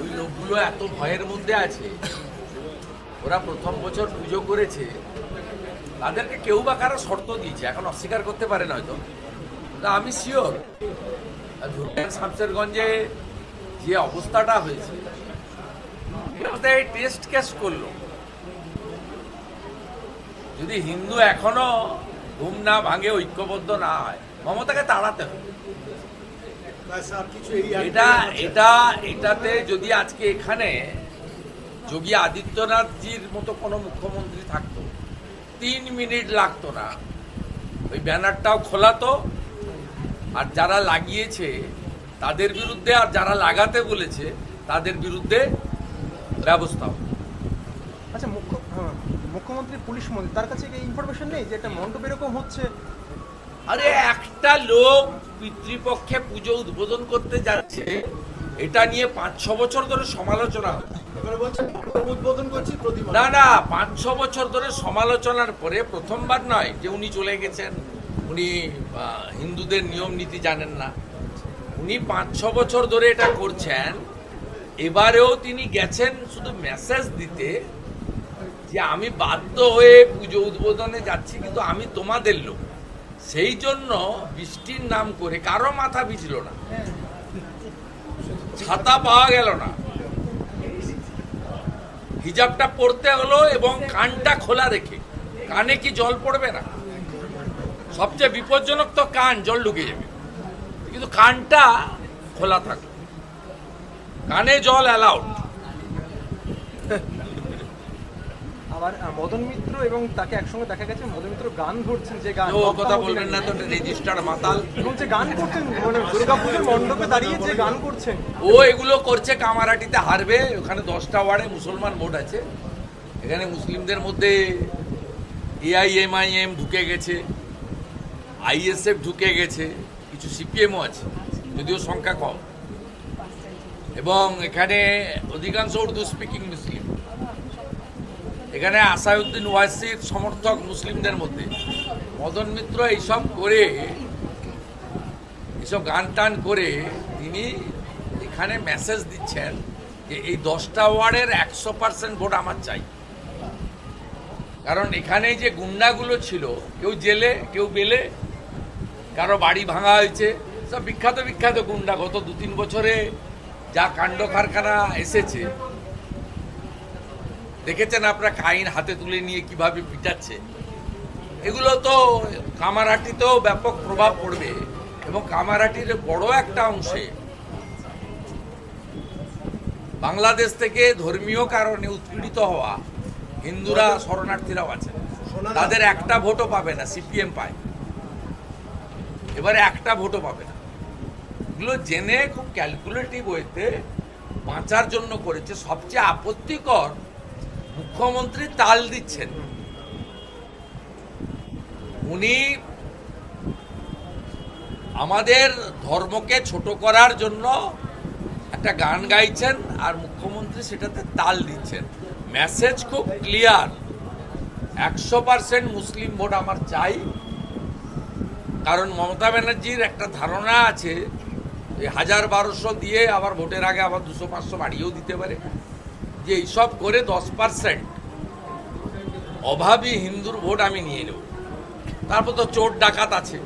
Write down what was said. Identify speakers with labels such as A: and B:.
A: ওই লোকগুলো এত ভয়ের মধ্যে আছে, ওরা প্রথম বছর পুজো করেছে, তাদেরকে কেউ বা কারও শর্ত দিয়েছে, এখন অস্বীকার করতে পারে না হয়তো। তা আমি শিওর শামসেরগঞ্জে যে অবস্থাটা হয়েছে টেস্ট কেস করল। যদি হিন্দু এখনও ঘুম না ভাঙে ঐক্যবদ্ধ না হয়। মমতাকে তাড়াতে হবে। এটা এটা এটাতে যদি আজকে এখানে যোগী আদিত্যনাথজির মতো কোনো মুখ্যমন্ত্রী থাকতো তিন মিনিট লাগতো না। ওই ব্যানারটাও খোলাতো। আর যারা লাগিয়েছে তাদের বিরুদ্ধে আর যারা লাগাতে বলেছে তাদের বিরুদ্ধে ব্যবস্থা হতো।
B: আচ্ছা মুখ্য হ্যাঁ, মুখ্যমন্ত্রী পুলিশ মন্ত্রী তার কাছে কি ইনফরমেশন নেই যে একটা মণ্ডপ এরকম হচ্ছে?
A: আরে একটা লোক পিতৃপক্ষে পুজো উদ্বোধন করতে যাচ্ছে এটা নিয়ে পাঁচ ছ বছর ধরে সমালোচনা হচ্ছে।
C: এবারে বলছেন উদ্বোধন করছি প্রতিমা
A: না না পাঁচ ছ বছর ধরে সমালোচনার পরে প্রথমবার নয় যে উনি চলে গেছেন। উনি হিন্দুদের নিয়ম নীতি জানেন না। উনি পাঁচ ছ বছর ধরে এটা করছেন। এবারেও তিনি গেছেন শুধু মেসেজ দিতে যে আমি বাধ্য হয়ে পুজো উদ্বোধনে যাচ্ছি, কিন্তু আমি তোমাদের লোক। সেই জন্য বৃষ্টির নাম করে কারও মাথা ভিজল না। ছাতা পাওয়া গেল না। হিজাবটা পরতে হলো এবং কানটা খোলা রেখে। কানে কি জল পড়বে না? সবচেয়ে বিপজ্জনক তো কান, জল ঢুকে যাবে। কিন্তু কানটা খোলা থাকল। কানে জল অ্যালাউড
B: আবার মদন মিত্র এবং তাকে একসঙ্গে দেখা গেছে। মদন মিত্র গান ধরছেন যে গান
A: কথা বলবেন না তো রেজিস্টার মাতাল।
B: এবং যে গান করছেন মানে দুর্গাপুজোর মণ্ডপে দাঁড়িয়ে যে গান করছেন।
A: ও এগুলো করছে কামারাটিতে হারবে। ওখানে দশটা ওয়ার্ডে মুসলমান ভোট আছে। এখানে মুসলিমদের মধ্যে এআইএমআইএম ঢুকে গেছে আইএসএফ ঢুকে গেছে কিছু সিপিএমও আছে যদিও সংখ্যা কম। এবং এখানে অধিকাংশ উর্দু স্পিকিং মুসলিম। এখানে আসাউদ্দিন ওয়াসির সমর্থক মুসলিমদের মধ্যে। মদন মিত্র এইসব করে এসব গান টান করে তিনি এখানে মেসেজ দিচ্ছেন যে এই দশটা ওয়ার্ডের একশো পার্সেন্ট ভোট আমার চাই। কারণ এখানে যে গুন্ডাগুলো ছিল, কেউ জেলে, কেউ বেলে, কারও বাড়ি ভাঙা হয়েছে, সব বিখ্যাত বিখ্যাত গুন্ডা গত দু তিন বছরে যা কাণ্ড কারখানা এসেছে দেখেছেন আপনারা কাইন হাতে তুলে নিয়ে কীভাবে পিটাচ্ছে? এগুলো তো কামারাটিতেও ব্যাপক প্রভাব পড়বে এবং কামারাটির বড় একটা অংশে বাংলাদেশ থেকে ধর্মীয় কারণে উৎপীড়িত হওয়া হিন্দুরা শরণার্থীরাও আছে তাদের একটা ভোটও পাবে না সিপিএম পায়। এবারে একটা ভোটও পাবে না। এগুলো জেনে খুব ক্যালকুলেটিভ ওয়েতে বাঁচার জন্য করেছে সবচেয়ে আপত্তিকর মুখ্যমন্ত্রী তাল দিচ্ছেন। উনি আমাদের ধর্মকে ছোট করার জন্য একটা গান গাইছেন আর মুখ্যমন্ত্রী সেটাতে তাল দিচ্ছেন। মেসেজ খুব ক্লিয়ার। একশো পার্সেন্ট মুসলিম ভোট আমার চাই। কারণ মমতা ব্যানার্জির একটা ধারণা আছে হাজার বারোশো দিয়ে আবার ভোটের আগে আবার দুশো পাঁচশো বাড়িয়েও দিতে পারে। যে এইসব করে দশ পার্সেন্ট অভাবী হিন্দুর ভোট আমি নিয়ে নেব। তারপর তো চোর ডাকাত আছে।